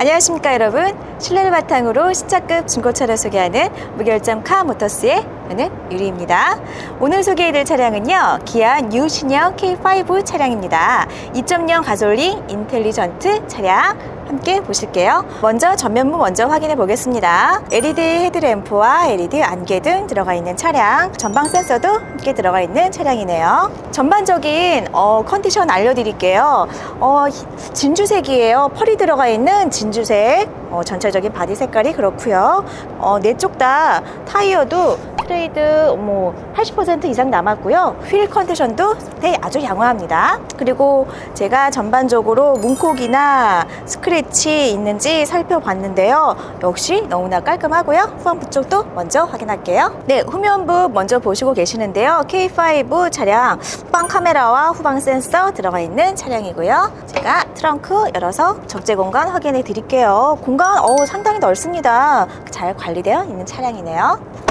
안녕하십니까 여러분. 신뢰를 바탕으로 신차급 중고차를 소개하는 무결점 카모터스의 저는 유리입니다. 오늘 소개해드릴 차량은요 기아 뉴 신형 K5 차량입니다. 2.0 가솔린 인텔리전트 차량 함께 보실게요. 먼저 전면부 먼저 확인해 보겠습니다. LED 헤드램프와 LED 안개 등 들어가 있는 차량 전방 센서도 함께 들어가 있는 차량이네요. 전반적인 어, 컨디션 알려드릴게요. 어, 진주색이에요. 펄이 들어가 있는 진주색. 어, 전체적인 바디 색깔이 그렇고요. 어, 내쪽 다 타이어도 트레이드 뭐 80% 이상 남았고요. 휠 컨디션도 네, 아주 양호합니다. 그리고 제가 전반적으로 문콕이나 스크래치 있는지 살펴봤는데요. 역시 너무나 깔끔하고요. 후방부 쪽도 먼저 확인할게요. 네 후면부 먼저 보시고 계시는데요. K5 차량 후방 카메라와 후방 센서 들어가 있는 차량이고요. 제가 트렁크 열어서 적재 공간 확인해 드릴게요. 공간 어 상당히 넓습니다. 잘 관리되어 있는 차량이네요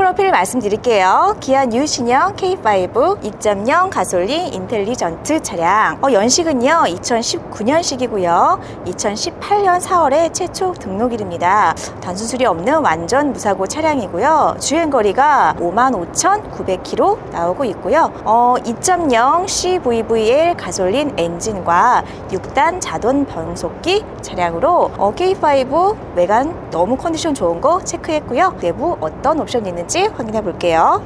프로필 말씀드릴게요. 기아 뉴 신형 K5 2.0 가솔린 인텔리전트 차량. 어, 연식은요, 2019년식이고요. 2018년 4월에 최초 등록일입니다. 단순 수리 없는 완전 무사고 차량이고요. 주행 거리가 55,900km 나오고 있고요. 어, 2.0 CVVL 가솔린 엔진과 6단 자동 변속기 차량으로 어, K5 외관 너무 컨디션 좋은 거 체크했고요. 내부 어떤 옵션이 있는지 확인해 볼게요.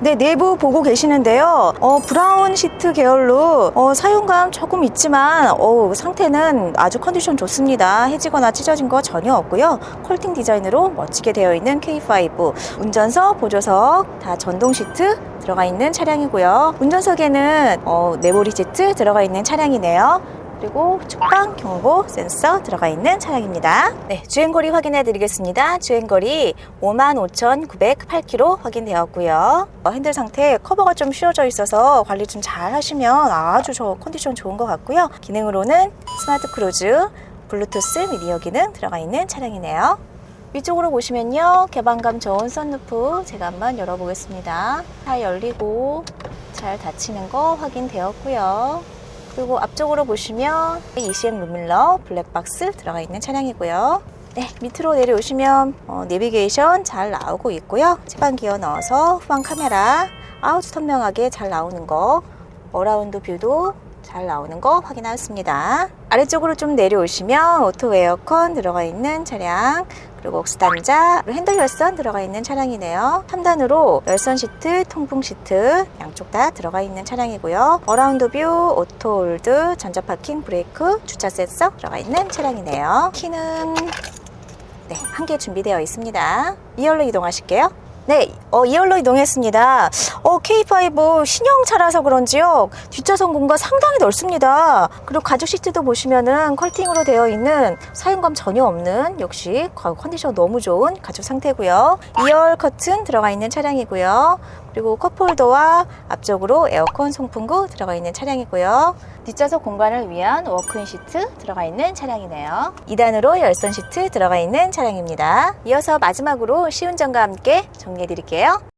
네, 내부 보고 계시는데요. 어, 브라운 시트 계열로 어, 사용감 조금 있지만 어, 상태는 아주 컨디션 좋습니다. 해지거나 찢어진 거 전혀 없고요. 컬팅 디자인으로 멋지게 되어 있는 K5 운전석, 보조석 다 전동 시트 들어가 있는 차량이고요. 운전석에는 어, 메모리 시트 들어가 있는 차량이네요. 그리고 측방 경고 센서 들어가 있는 차량입니다. 네, 주행거리 확인해 드리겠습니다. 주행거리 55,908km 확인되었고요. 어, 핸들 상태 커버가 좀 씌워져 있어서 관리 좀 잘 하시면 아주 저 컨디션 좋은 것 같고요. 기능으로는 스마트 크루즈, 블루투스 미디어 기능 들어가 있는 차량이네요. 위쪽으로 보시면요. 개방감 좋은 썬루프 제가 한번 열어보겠습니다. 다 열리고 잘 닫히는 거 확인되었고요. 그리고 앞쪽으로 보시면 ECM 루밀러 블랙박스 들어가 있는 차량이고요. 네, 밑으로 내려오시면 어, 내비게이션 잘 나오고 있고요. 채반 기어 넣어서 후방 카메라 아주 선명하게 잘 나오는 거 어라운드 뷰도 잘 나오는 거 확인하였습니다. 아래쪽으로 좀 내려오시면 오토 에어컨 들어가 있는 차량 그리고 옥스단자, 핸들 열선 들어가 있는 차량이네요. 3단으로 열선 시트, 통풍 시트 양쪽 다 들어가 있는 차량이고요. 어라운드 뷰, 오토 홀드, 전자 파킹, 브레이크, 주차 센서 들어가 있는 차량이네요. 키는 네, 한 개 준비되어 있습니다. 2열로 이동하실게요. 네, 어, 2열로 이동했습니다. 어, K5 신형차라서 그런지요. 뒷좌석 공간 상당히 넓습니다. 그리고 가죽 시트도 보시면은 컬팅으로 되어 있는 사용감 전혀 없는 역시 컨디션 너무 좋은 가죽 상태고요. 2열 커튼 들어가 있는 차량이고요. 그리고 컵홀더와 앞쪽으로 에어컨 송풍구 들어가 있는 차량이고요. 뒷좌석 공간을 위한 워크인 시트 들어가 있는 차량이네요. 2단으로 열선 시트 들어가 있는 차량입니다. 이어서 마지막으로 시운전과 함께 정리해 드릴게요.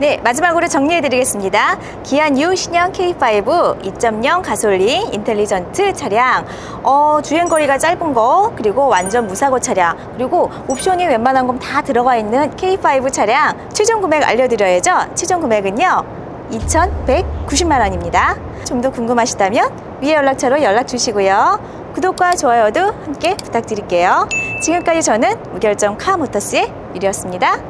네, 마지막으로 정리해 드리겠습니다. 기아 뉴 신형 K5 2.0 가솔린 인텔리전트 차량. 어, 주행거리가 짧은 거, 그리고 완전 무사고 차량, 그리고 옵션이 웬만한 건 다 들어가 있는 K5 차량. 최종 금액 알려드려야죠. 최종 금액은요. 2,190만 원입니다. 좀 더 궁금하시다면 위에 연락처로 연락 주시고요. 구독과 좋아요도 함께 부탁드릴게요. 지금까지 저는 무결점 카모터스의 유리였습니다.